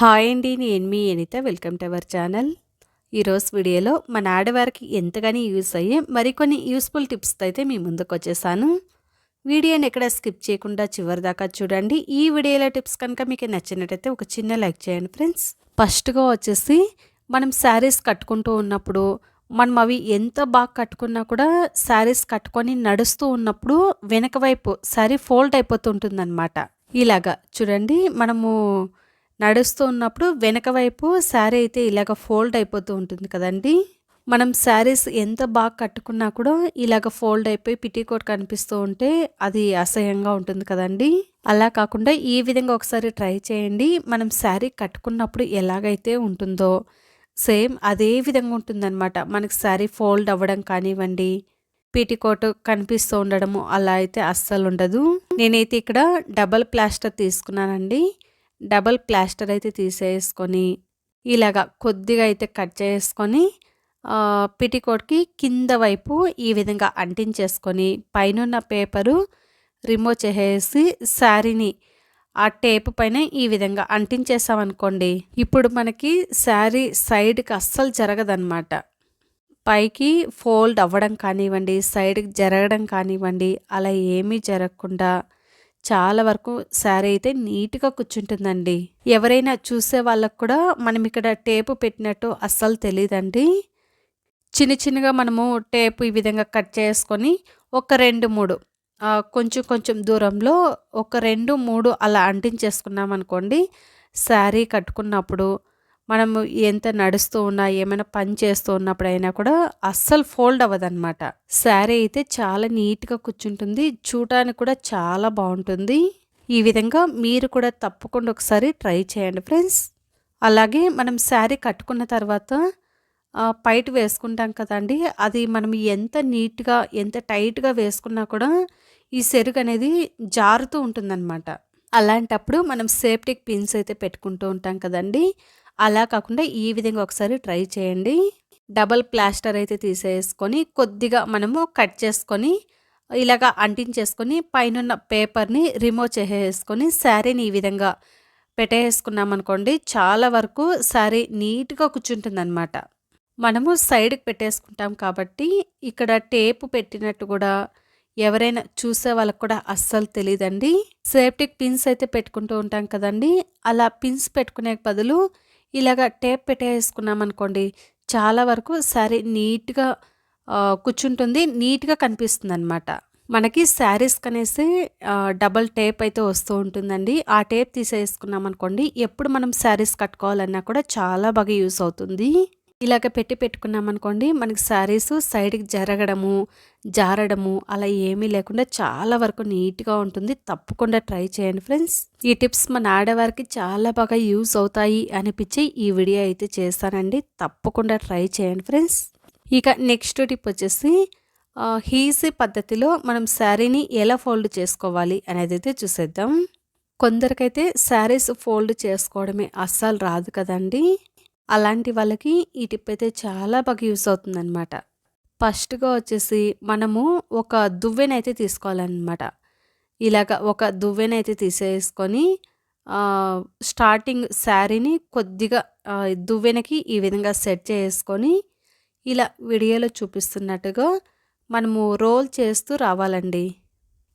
Hi అండి నేను మీ Anitha. Welcome to our channel. ఈరోజు వీడియోలో మన ఆడవారికి ఎంతగానో యూస్ అయ్యే మరికొన్ని యూస్ఫుల్ టిప్స్తో అయితే మీ ముందుకు వచ్చేసాను. వీడియోని ఎక్కడ స్కిప్ చేయకుండా చివరి దాకా చూడండి. ఈ వీడియోలో టిప్స్ కనుక మీకు నచ్చినట్టయితే ఒక చిన్న లైక్ చేయండి ఫ్రెండ్స్. ఫస్ట్గా వచ్చేసి మనం శారీస్ కట్టుకుంటూ ఉన్నప్పుడు మనం అవి ఎంత బాగా కట్టుకున్నా కూడా శారీస్ కట్టుకొని నడుస్తూ ఉన్నప్పుడు వెనక వైపు శారీ ఫోల్డ్ అయిపోతుంటుందన్నమాట ఇలాగా చూడండి మనము నడుస్తూ ఉన్నప్పుడు వెనక వైపు శారీ అయితే ఇలాగ ఫోల్డ్ అయిపోతూ ఉంటుంది కదండి. మనం శారీస్ ఎంత బాగా కట్టుకున్నా కూడా ఇలాగ ఫోల్డ్ అయిపోయి పిటీకోట్ కనిపిస్తూ ఉంటే అది అసహ్యంగా ఉంటుంది కదండి. అలా కాకుండా ఈ విధంగా ఒకసారి ట్రై చేయండి. మనం శారీ కట్టుకున్నప్పుడు ఎలాగైతే ఉంటుందో సేమ్ అదే విధంగా ఉంటుందన్నమాట. మనకి శారీ ఫోల్డ్ అవ్వడం కానివ్వండి పీటికోట్ కనిపిస్తూ ఉండడము అలా అయితే అస్సలు ఉండదు. నేనైతే ఇక్కడ డబల్ ప్లాస్టర్ తీసుకున్నానండి. డబల్ ప్లాస్టర్ అయితే తీసేసుకొని ఇలాగా కొద్దిగా అయితే కట్ చేసుకొని పిటికోట్కి కింద వైపు ఈ విధంగా అంటించేసుకొని పైన పేపరు రిమూవ్ చేసేసి శారీని ఆ టేప్ పైన ఈ విధంగా అంటించేసామనుకోండి ఇప్పుడు మనకి శారీ సైడ్కి అస్సలు జరగదన్నమాట. పైకి ఫోల్డ్ అవ్వడం కానివ్వండి సైడ్కి జరగడం కానివ్వండి అలా ఏమీ జరగకుండా చాలా వరకు శారీ అయితే నీట్గా కూర్చుంటుందండి. ఎవరైనా చూసే వాళ్ళకు కూడా మనం ఇక్కడ టేపు పెట్టినట్టు అస్సలు తెలియదండి చిన్న చిన్నగా మనము టేపు ఈ విధంగా కట్ చేసుకొని ఒక రెండు మూడు కొంచెం కొంచెం దూరంలో ఒక రెండు మూడు అలా అంటించేసుకున్నాం అనుకోండి శారీ కట్టుకున్నప్పుడు మనము ఎంత నడుస్తూ ఉన్నా ఏమైనా పని చేస్తూ ఉన్నప్పుడైనా కూడా అస్సలు ఫోల్డ్ అవ్వదన్నమాట. శారీ అయితే చాలా నీట్గా కూర్చుంటుంది చూడటానికి కూడా చాలా బాగుంటుంది. ఈ విధంగా మీరు కూడా తప్పకుండా ఒకసారి ట్రై చేయండి ఫ్రెండ్స్. అలాగే మనం శారీ కట్టుకున్న తర్వాత పైట వేసుకుంటాం కదండి అది మనం ఎంత నీట్గా ఎంత టైట్గా వేసుకున్నా కూడా ఈ సెరుగు అనేది జారుతూ ఉంటుందన్నమాట. అలాంటప్పుడు మనం సేఫ్టీకి పిన్స్ అయితే పెట్టుకుంటూ ఉంటాం కదండి అలా కాకుండా ఈ విధంగా ఒకసారి ట్రై చేయండి. డబల్ ప్లాస్టర్ అయితే తీసేసుకొని కొద్దిగా మనము కట్ చేసుకొని ఇలాగా అంటించేసుకొని పైన పేపర్ని రిమూవ్ చేసేసుకొని శారీని ఈ విధంగా పెట్టేసుకున్నాం అనుకోండి చాలా వరకు శారీ నీట్గా కూర్చుంటుంది అనమాట మనము సైడ్కి పెట్టేసుకుంటాం కాబట్టి ఇక్కడ టేపు పెట్టినట్టు కూడా ఎవరైనా చూసే వాళ్ళకు కూడా అస్సలు తెలియదండి సేఫ్టీకి పిన్స్ అయితే పెట్టుకుంటూ ఉంటాం కదండి. అలా పిన్స్ పెట్టుకునే బదులు ఇలాగ టేప్ పెట్టేసుకున్నాం అనుకోండి చాలా వరకు శారీ నీట్గా కూర్చుంటుంది నీట్గా కనిపిస్తుంది అనమాట మనకి శారీస్ కనేసి డబల్ టేప్ అయితే వస్తూ ఉంటుందండి. ఆ టేప్ తీసేసుకున్నాం అనుకోండి ఎప్పుడు మనం శారీస్ కట్టుకోవాలన్నా కూడా చాలా బాగా యూస్ అవుతుంది. ఇలాగ పెట్టి పెట్టుకున్నాం అనుకోండి మనకి శారీస్ సైడ్కి జరగడము జారడము అలా ఏమీ లేకుండా చాలా వరకు నీట్గా ఉంటుంది. తప్పకుండా ట్రై చేయండి ఫ్రెండ్స్. ఈ టిప్స్ మన ఆడవారికి చాలా బాగా యూస్ అవుతాయి అనిపించి ఈ వీడియో అయితే చేస్తానండి. తప్పకుండా ట్రై చేయండి ఫ్రెండ్స్. ఇక నెక్స్ట్ టిప్ వచ్చేసి హీసీ పద్ధతిలో మనం శారీని ఎలా ఫోల్డ్ చేసుకోవాలి అనేది అయితే చూసేద్దాం. కొందరికైతే శారీస్ ఫోల్డ్ చేసుకోవడమే అస్సలు రాదు కదండి. అలాంటి వాళ్ళకి ఈ టిప్ అయితే చాలా బాగా యూస్ అవుతుందన్నమాట. ఫస్ట్గా వచ్చేసి మనము ఒక దువ్వెనైతే తీసుకోవాలన్నమాట. ఇలాగ ఒక దువ్వెనైతే తీసేసుకొని స్టార్టింగ్ శారీని కొద్దిగా దువ్వెనకి ఈ విధంగా సెట్ చేసుకొని ఇలా వీడియోలో చూపిస్తున్నట్టుగా మనము రోల్ చేస్తూ రావాలండి.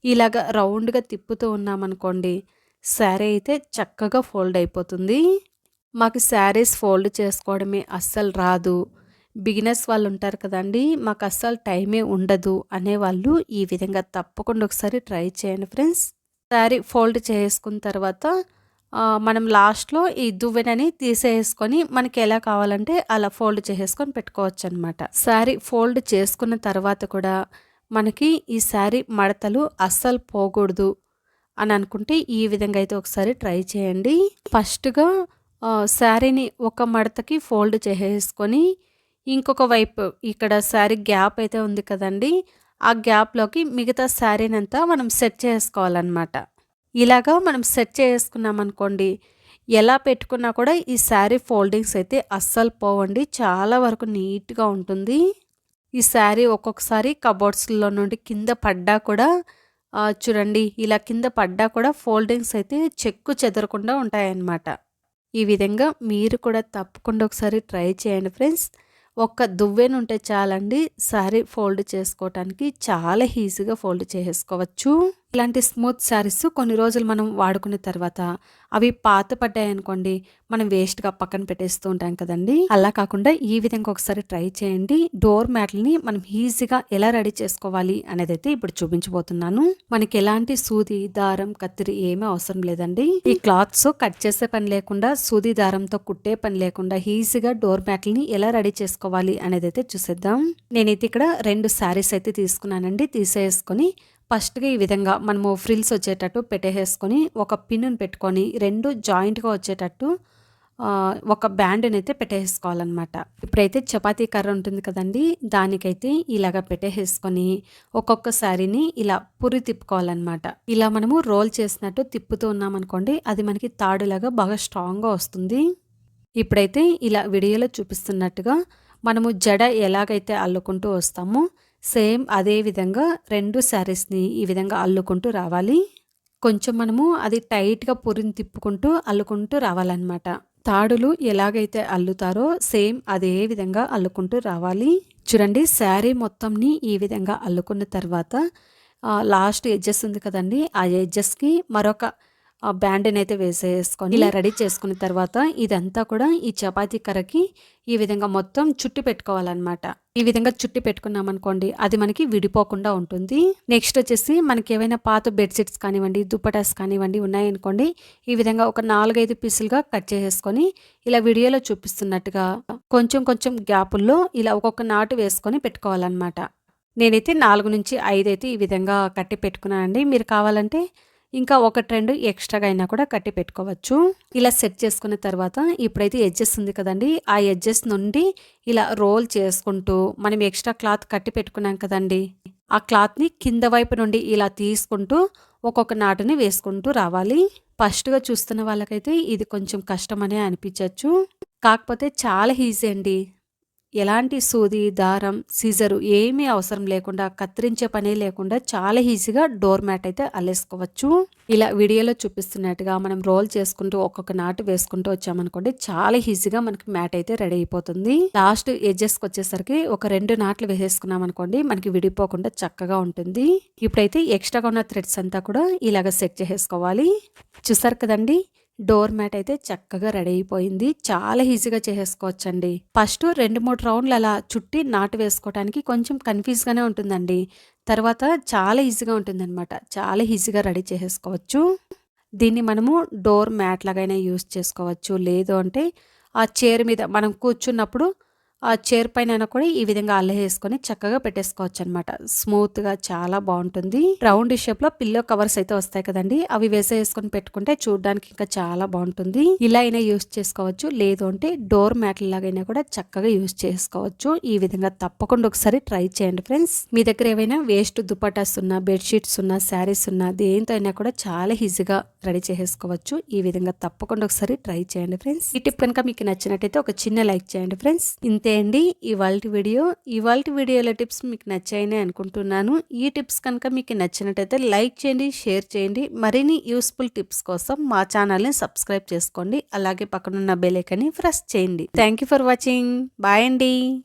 ఇలాగ రౌండ్గా తిప్పుతూ ఉన్నామనుకోండి శారీ అయితే చక్కగా ఫోల్డ్ అయిపోతుంది. మాకు శారీస్ ఫోల్డ్ చేసుకోవడమే అస్సలు రాదు. బిగినర్స్ వాళ్ళు ఉంటారు కదండి మాకు అస్సలు టైమే ఉండదు అనేవాళ్ళు ఈ విధంగా తప్పకుండా ఒకసారి ట్రై చేయండి ఫ్రెండ్స్. శారీ ఫోల్డ్ చేసుకున్న తర్వాత మనం లాస్ట్లో ఈ దువ్వెనని తీసేసుకొని మనకి ఎలా కావాలంటే అలా ఫోల్డ్ చేసేసుకొని పెట్టుకోవచ్చు అనమాట శారీ ఫోల్డ్ చేసుకున్న తర్వాత కూడా మనకి ఈ శారీ మడతలు అస్సలు పోకూడదు అని అనుకుంటే ఈ విధంగా అయితే ఒకసారి ట్రై చేయండి. ఫస్ట్గా శారీని ఒక మడతకి ఫోల్డ్ చేసేసుకొని ఇంకొక వైపు ఇక్కడ శారీ గ్యాప్ అయితే ఉంది కదండి ఆ గ్యాప్లోకి మిగతా శారీని అంతా మనం సెట్ చేసుకోవాలన్నమాట. ఇలాగా మనం సెట్ చేసుకున్నాం అనుకోండి ఎలా పెట్టుకున్నా కూడా ఈ శారీ ఫోల్డింగ్స్ అయితే అస్సలు పోవండి చాలా వరకు నీట్గా ఉంటుంది. ఈ శారీ ఒక్కొక్కసారి కబోర్డ్స్లో నుండి కింద పడ్డా కూడా చూడండి ఇలా కింద పడ్డా కూడా ఫోల్డింగ్స్ అయితే చెక్కు చెదరకుండా ఉంటాయన్నమాట. ఈ విధంగా మీరు కూడా తప్పకుండా ఒకసారి ట్రై చేయండి ఫ్రెండ్స్. ఒక్క దువ్వెన ఉంటే చాలండి సారీ ఫోల్డ్ చేసుకోవటానికి చాలా ఈజీగా ఫోల్డ్ చేసుకోవచ్చు. ఇలాంటి స్మూత్ శారీస్ కొన్ని రోజులు మనం వాడుకున్న తర్వాత అవి పాత పడ్డాయి అనుకోండి మనం వేస్ట్గా పక్కన పెట్టేస్తూ ఉంటాం కదండి. అలా కాకుండా ఈ విధంగా ఒకసారి ట్రై చేయండి. డోర్ మ్యాట్లని మనం ఈజీగా ఎలా రెడీ చేసుకోవాలి అనేది అయితే ఇప్పుడు చూపించబోతున్నాను. మనకి ఎలాంటి సూది దారం కత్తిరి ఏమీ అవసరం లేదండి. ఈ క్లాత్స్ కట్ చేసే పని లేకుండా సూది దారంతో కుట్టే పని లేకుండా ఈజీగా డోర్ మ్యాట్లని ఎలా రెడీ చేసుకోవాలి అనేది అయితే చూసేద్దాం. నేనైతే ఇక్కడ రెండు శారీస్ అయితే తీసుకున్నానండి. తీసేసుకొని ఫస్ట్గా ఈ విధంగా మనము ఫ్రిల్స్ వచ్చేటట్టు పెట్టేసుకొని ఒక పిన్నును పెట్టుకొని రెండు జాయింట్గా వచ్చేటట్టు ఒక బ్యాండ్ని అయితే పెట్టేసుకోవాలన్నమాట. ఇప్పుడైతే చపాతీ కర్ర ఉంటుంది కదండి దానికైతే ఇలాగ పెట్టేసుకొని ఒక్కొక్క శారీని ఇలా పురి తిప్పుకోవాలన్నమాట. ఇలా మనము రోల్ చేసినట్టు తిప్పుతూ ఉన్నామనుకోండి అది మనకి తాడులాగా బాగా స్ట్రాంగ్గా వస్తుంది. ఇప్పుడైతే ఇలా వీడియోలో చూపిస్తున్నట్టుగా మనము జడ ఎలాగైతే అల్లుకుంటూ వస్తామో సేమ్ అదే విధంగా రెండు శారీస్ని ఈ విధంగా అల్లుకుంటూ రావాలి. కొంచెం మనము అది టైట్గా పురిని తిప్పుకుంటూ అల్లుకుంటూ రావాలన్నమాట. తాడులు ఎలాగైతే అల్లుతారో సేమ్ అదే విధంగా అల్లుకుంటూ రావాలి. చూడండి శారీ మొత్తంని ఈ విధంగా అల్లుకున్న తర్వాత లాస్ట్ ఎడ్జెస్ ఉంది కదండి ఆ ఎడ్జెస్కి మరొక బ్యాండ్ని అయితే వేసేసుకొని ఇలా రెడీ చేసుకున్న తర్వాత ఇదంతా కూడా ఈ చపాతీ కర్రకి ఈ విధంగా మొత్తం చుట్టి పెట్టుకోవాలన్నమాట. ఈ విధంగా చుట్టి పెట్టుకున్నాం అనుకోండి అది మనకి విడిపోకుండా ఉంటుంది. నెక్స్ట్ వచ్చేసి మనకి ఏవైనా పాత బెడ్షీట్స్ కానివ్వండి దుప్పటాస్ కానివ్వండి ఉన్నాయనుకోండి ఈ విధంగా ఒక నాలుగైదు పీసులుగా కట్ చేసేసుకొని ఇలా వీడియోలో చూపిస్తున్నట్టుగా కొంచెం కొంచెం గ్యాపుల్లో ఇలా ఒక్కొక్క నాటు వేసుకొని పెట్టుకోవాలన్నమాట. నేనైతే నాలుగు నుంచి ఐదు అయితే ఈ విధంగా కట్టి పెట్టుకున్నానండి. మీరు కావాలంటే ఇంకా ఒక ట్రెండ్ ఎక్స్ట్రాగా అయినా కూడా కట్టి పెట్టుకోవచ్చు. ఇలా సెట్ చేసుకున్న తర్వాత ఇప్పుడైతే ఎడ్జెస్ ఉంది కదండి. ఆ ఎడ్జెస్ నుండి ఇలా రోల్ చేసుకుంటూ మనం ఎక్స్ట్రా క్లాత్ కట్టి పెట్టుకున్నాం కదండి. ఆ క్లాత్ని కింద వైపు నుండి ఇలా తీసుకుంటూ ఒక్కొక్క నాటుని వేసుకుంటూ రావాలి. ఫస్ట్గా చూస్తున్న వాళ్ళకైతే ఇది కొంచెం కష్టమనే అనిపించవచ్చు కాకపోతే చాలా ఈజీ అండి. ఎలాంటి సూది దారం సీజరు ఏమీ అవసరం లేకుండా కత్తిరించే పని లేకుండా చాలా ఈజీగా డోర్ మ్యాట్ అయితే అల్లేసుకోవచ్చు. ఇలా వీడియోలో చూపిస్తున్నట్టుగా మనం రోల్ చేసుకుంటూ ఒక్కొక్క నాటు వేసుకుంటూ వచ్చామనుకోండి చాలా ఈజీగా మనకి మ్యాట్ అయితే రెడీ అయిపోతుంది. లాస్ట్ ఎడ్జెస్కి వచ్చేసరికి ఒక రెండు నాట్లు వేసేసుకున్నాం అనుకోండి మనకి విడిపోకుండా చక్కగా ఉంటుంది. ఇప్పుడైతే ఎక్స్ట్రాగా ఉన్న థ్రెడ్స్ అంతా కూడా ఇలాగ సెట్ చేసేసుకోవాలి. చూసారు కదండి? డోర్ మ్యాట్ అయితే చక్కగా రెడీ అయిపోయింది. చాలా ఈజీగా చేసేసుకోవచ్చండి. ఫస్ట్ రెండు మూడు రౌండ్లు అలా చుట్టి నాటు వేసుకోవడానికి కొంచెం కన్ఫ్యూజ్గానే ఉంటుందండి. తర్వాత చాలా ఈజీగా ఉంటుందన్నమాట. చాలా ఈజీగా రెడీ చేసేసుకోవచ్చు. దీన్ని మనము డోర్ మ్యాట్ లాగైనా యూస్ చేసుకోవచ్చు. లేదు అంటే ఆ చైర్ మీద మనం కూర్చున్నప్పుడు ఆ చైర్ పైన కూడా ఈ విధంగా అల్లహేసుకొని చక్కగా పెట్టేసుకోవచ్చు అనమాట స్మూత్గా చాలా బాగుంటుంది. రౌండ్ షేప్లో పిల్లో కవర్స్ అయితే వస్తాయి కదండి. అవి వేసేసుకొని పెట్టుకుంటే చూడడానికి ఇంకా చాలా బాగుంటుంది. ఇలా అయినా యూస్ చేసుకోవచ్చు. లేదు అంటే డోర్ మ్యాట్ లాగైనా కూడా చక్కగా యూస్ చేసుకోవచ్చు. ఈ విధంగా తప్పకుండా ఒకసారి ట్రై చేయండి ఫ్రెండ్స్. మీ దగ్గర ఏవైనా వేస్ట్ దుపటాస్ ఉన్నా బెడ్షీట్స్ ఉన్నా శారీస్ ఉన్నా దేంతో అయినా కూడా చాలా ఈజీగా రెడీ చేసుకోవచ్చు ఈ విధంగా తప్పకుండా ఒకసారి ట్రై చేయండి ఫ్రెండ్స్. ఈ టిప్ కనుక మీకు నచ్చినట్టయితే ఒక చిన్న లైక్ చేయండి ఫ్రెండ్స్. ఇంత అండి ఇవాళ వీడియో ఇవాళ వీడియోల టిప్స్ మీకు నచ్చాయని అనుకుంటున్నాను. ఈ టిప్స్ కనుక మీకు నచ్చినట్టయితే లైక్ చేయండి షేర్ చేయండి. మరిన్ని యూస్ఫుల్ టిప్స్ కోసం మా ఛానల్ని సబ్స్క్రైబ్ చేసుకోండి. అలాగే పక్కనున్న బెలైకని ప్రెస్ చేయండి. Thank for watching. బాయ్ అండి.